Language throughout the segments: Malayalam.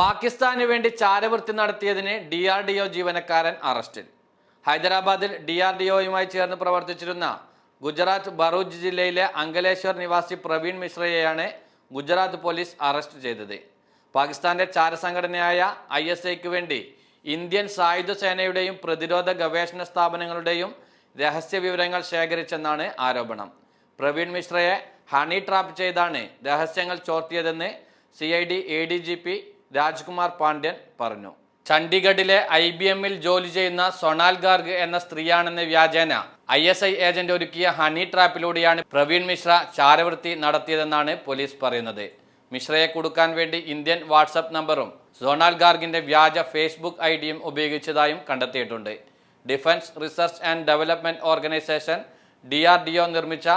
പാകിസ്ഥാന് വേണ്ടി ചാരവൃത്തി നടത്തിയതിന് ഡി ആർ ഡി ഒ ജീവനക്കാരൻ അറസ്റ്റിൽ. ഹൈദരാബാദിൽ ഡി ആർ ഡി ഒയുമായി ചേർന്ന് പ്രവർത്തിച്ചിരുന്ന ഗുജറാത്ത് ബറൂച്ച് ജില്ലയിലെ അങ്കലേശ്വർ നിവാസി പ്രവീൺ മിശ്രയെയാണ് ഗുജറാത്ത് പോലീസ് അറസ്റ്റ് ചെയ്തത്. പാകിസ്ഥാന്റെ ചാരസംഘടനയായ ഐ എസ് ഐക്ക് വേണ്ടി ഇന്ത്യൻ സായുധ സേനയുടെയും പ്രതിരോധ ഗവേഷണ സ്ഥാപനങ്ങളുടെയും രഹസ്യ വിവരങ്ങൾ ശേഖരിച്ചെന്നാണ് ആരോപണം. പ്രവീൺ മിശ്രയെ ഹണി ട്രാപ്പ് ചെയ്താണ് രഹസ്യങ്ങൾ ചോർത്തിയതെന്ന് C I D A D G P Rajkumar Pandian പറഞ്ഞു. ചണ്ഡീഗഡിലെ ഐ ബി എമ്മിൽ ജോലി ചെയ്യുന്ന സൊണാൽ ഗാർഗ് എന്ന സ്ത്രീയാണെന്ന വ്യാജേന. ഐ എസ് ഐ ഏജന്റ് ഒരുക്കിയ ഹണി ട്രാപ്പിലൂടെയാണ് പ്രവീൺ മിശ്ര ചാരവൃത്തി നടത്തിയതെന്നാണ് പോലീസ് പറയുന്നത്. മിശ്രയെ കൊടുക്കാൻ വേണ്ടി ഇന്ത്യൻ വാട്സപ്പ് നമ്പറും സൊണാൽ ഗാർഗിന്റെ വ്യാജ ഫേസ്ബുക്ക് ഐ ഡിയും ഉപയോഗിച്ചതായും കണ്ടെത്തിയിട്ടുണ്ട്. Defence research and development organisation D R D O നിർമ്മിച്ച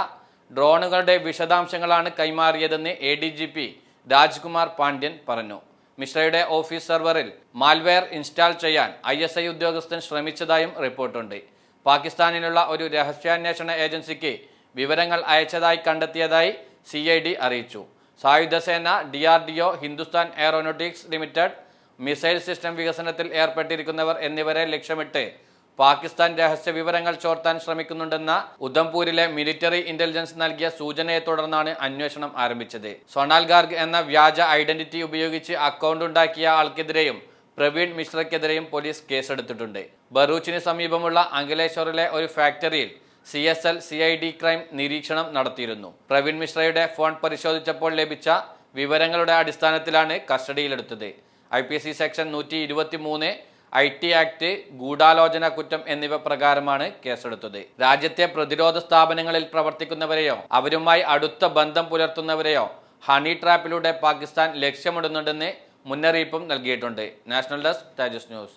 ഡ്രോണുകളുടെ വിശദാംശങ്ങളാണ് കൈമാറിയതെന്ന് A D G P Rajkumar Pandian പറഞ്ഞു. മിശ്രയുടെ ഓഫീസ് സെർവറിൽ മാൽവെയർ ഇൻസ്റ്റാൾ ചെയ്യാൻ ഐ എസ് ഐ ഉദ്യോഗസ്ഥൻ ശ്രമിച്ചതായും റിപ്പോർട്ടുണ്ട്. പാകിസ്ഥാനിലുള്ള ഒരു രഹസ്യാന്വേഷണ ഏജൻസിക്ക് വിവരങ്ങൾ അയച്ചതായി കണ്ടെത്തിയതായി സി ഐ ഡി അറിയിച്ചു. സായുധസേന D R D O Hindustan aeronautics limited missile system വികസനത്തിൽ ഏർപ്പെട്ടിരിക്കുന്നവർ എന്നിവരെ ലക്ഷ്യമിട്ട് പാകിസ്ഥാൻ രഹസ്യ വിവരങ്ങൾ ചോർത്താൻ ശ്രമിക്കുന്നുണ്ടെന്ന ഉധംപൂരിലെ മിലിറ്ററി ഇന്റലിജൻസ് നൽകിയ സൂചനയെ തുടർന്നാണ് അന്വേഷണം ആരംഭിച്ചത്. സൊണാൽ ഗാർഗ് എന്ന വ്യാജ ഐഡന്റിറ്റി ഉപയോഗിച്ച് അക്കൗണ്ട് ഉണ്ടാക്കിയ ആൾക്കെതിരെയും പ്രവീൺ മിശ്രയ്ക്കെതിരെയും പോലീസ് കേസെടുത്തിട്ടുണ്ട്. ബറൂച്ചിന് സമീപമുള്ള അങ്കലേശ്വറിലെ ഒരു ഫാക്ടറിയിൽ C S L C I D crime നിരീക്ഷണം നടത്തിയിരുന്നു. പ്രവീൺ മിശ്രയുടെ ഫോൺ പരിശോധിച്ചപ്പോൾ ലഭിച്ച വിവരങ്ങളുടെ അടിസ്ഥാനത്തിലാണ് കസ്റ്റഡിയിലെടുത്തത്. ഐ പി സി സെക്ഷൻ നൂറ്റി ഇരുപത്തി മൂന്ന് ഐ ടി ആക്ട് ഗൂഢാലോചന കുറ്റം എന്നിവ പ്രകാരമാണ് കേസെടുത്തത്. രാജ്യത്തെ പ്രതിരോധ സ്ഥാപനങ്ങളിൽ പ്രവർത്തിക്കുന്നവരെയോ അവരുമായി അടുത്ത ബന്ധം പുലർത്തുന്നവരെയോ ഹണി ട്രാപ്പിലൂടെ പാകിസ്ഥാൻ ലക്ഷ്യമിടുന്നുണ്ടെന്ന് മുന്നറിയിപ്പും നൽകിയിട്ടുണ്ട്. National desk Tejas news.